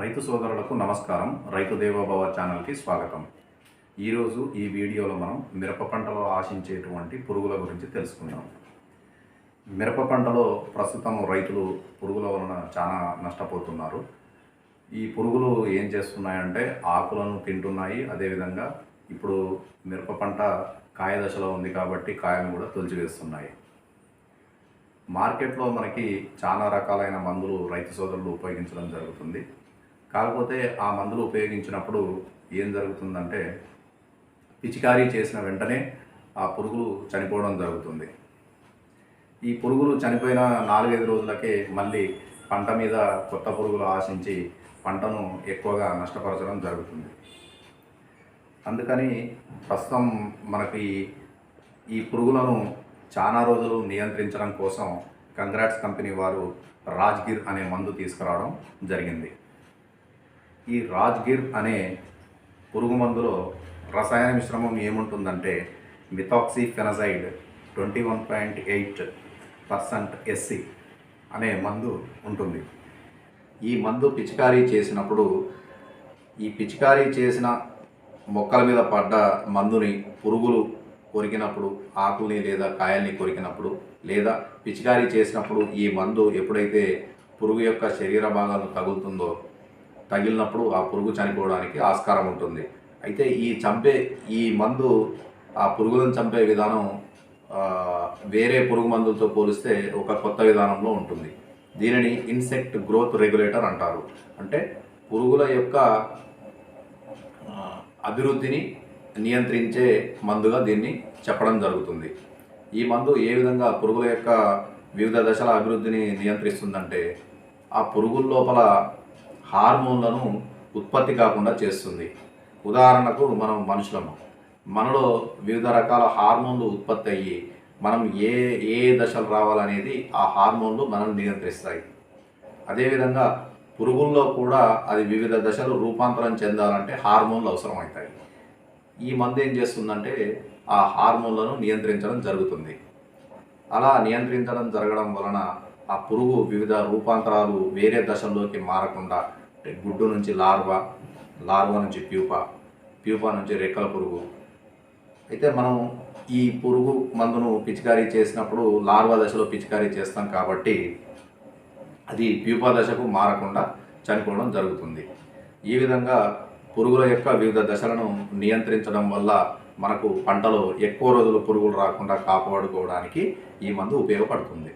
రైతు సోదరులకు నమస్కారం. రైతు దేవోభవ ఛానల్కి స్వాగతం. ఈరోజు ఈ వీడియోలో మనం మిరప పంటలో ఆశించేటువంటి పురుగుల గురించి తెలుసుకుందాం. మిరప పంటలో ప్రస్తుతం రైతులు పురుగుల వలన చాలా నష్టపోతున్నారు. ఈ పురుగులు ఏం చేస్తున్నాయంటే ఆకులను తింటున్నాయి. అదేవిధంగా ఇప్పుడు మిరప పంట కాయ దశలో ఉంది కాబట్టి కాయను కూడా తొలిచివేస్తున్నాయి. మార్కెట్లో మనకి చాలా రకాలైన మందులు రైతు సోదరులు ఉపయోగించడం జరుగుతుంది. కాకపోతే ఆ మందులు ఉపయోగించినప్పుడు ఏం జరుగుతుందంటే పిచికారీ చేసిన వెంటనే ఆ పురుగులు చనిపోవడం జరుగుతుంది. ఈ పురుగులు చనిపోయిన నాలుగైదు రోజులకే మళ్ళీ పంట మీద కొత్త పురుగులు ఆశించి పంటను ఎక్కువగా నష్టపరచడం జరుగుతుంది. అందుకని ప్రస్తుతం మనకి ఈ పురుగులను చాలా రోజులు నియంత్రించడం కోసం కంగ్రాట్స్ కంపెనీ వారు రాజ్గిర్ అనే మందు తీసుకురావడం జరిగింది. ఈ రాజ్గిర్ అనే పురుగు మందులో రసాయన మిశ్రమం ఏముంటుందంటే methoxyfenozide twenty one point eight percent SC అనే మందు ఉంటుంది. ఈ మందు పిచికారీ చేసినప్పుడు ఈ పిచికారీ చేసిన మొక్కల మీద పడ్డ మందుని పురుగులు కొరికినప్పుడు ఆకుల్ని లేదా కాయల్ని కొరికినప్పుడు లేదా పిచికారీ చేసినప్పుడు ఈ మందు ఎప్పుడైతే పురుగు యొక్క శరీర భాగాలను తగులుతుందో తగిలినప్పుడు ఆ పురుగు చనిపోవడానికి ఆస్కారం ఉంటుంది. అయితే ఈ చంపే ఈ మందు ఆ పురుగులను చంపే విధానం వేరే పురుగు మందులతో పోలిస్తే ఒక కొత్త విధానంలో ఉంటుంది. దీనిని ఇన్సెక్ట్ గ్రోత్ రెగ్యులేటర్ అంటారు. అంటే పురుగుల యొక్క అభివృద్ధిని నియంత్రించే మందుగా దీన్ని చెప్పడం జరుగుతుంది. ఈ మందు ఏ విధంగా పురుగుల యొక్క వివిధ దశల అభివృద్ధిని నియంత్రిస్తుందంటే ఆ పురుగుల లోపల హార్మోన్లను ఉత్పత్తి కాకుండా చేస్తుంది. ఉదాహరణకు మనం మనుషులము. మనలో వివిధ రకాల హార్మోన్లు ఉత్పత్తి అయ్యి మనం ఏ ఏ దశలు రావాలనేది ఆ హార్మోన్లు మనం నియంత్రిస్తాయి. అదేవిధంగా పురుగుల్లో కూడా అది వివిధ దశలు రూపాంతరం చెందాలంటే హార్మోన్లు అవసరమవుతాయి. ఈ మందు ఏం చేస్తుందంటే ఆ హార్మోన్లను నియంత్రించడం జరుగుతుంది. అలా నియంత్రించడం జరగడం వలన ఆ పురుగు వివిధ రూపాంతరాలు వేరే దశల్లోకి మారకుండా గుడ్డు నుంచి లార్వా లార్వా నుంచి ప్యూపా ప్యూపా నుంచి రెక్కల పురుగు. అయితే మనం ఈ పురుగు మందును పిచికారీ చేసినప్పుడు లార్వా దశలో పిచికారీ చేస్తాం కాబట్టి అది ప్యూపా దశకు మారకుండా చనిపోవడం జరుగుతుంది. ఈ విధంగా పురుగుల యొక్క వివిధ దశలను నియంత్రించడం వల్ల మనకు పంటలో ఎక్కువ రోజులు పురుగులు రాకుండా కాపాడుకోవడానికి ఈ మందు ఉపయోగపడుతుంది.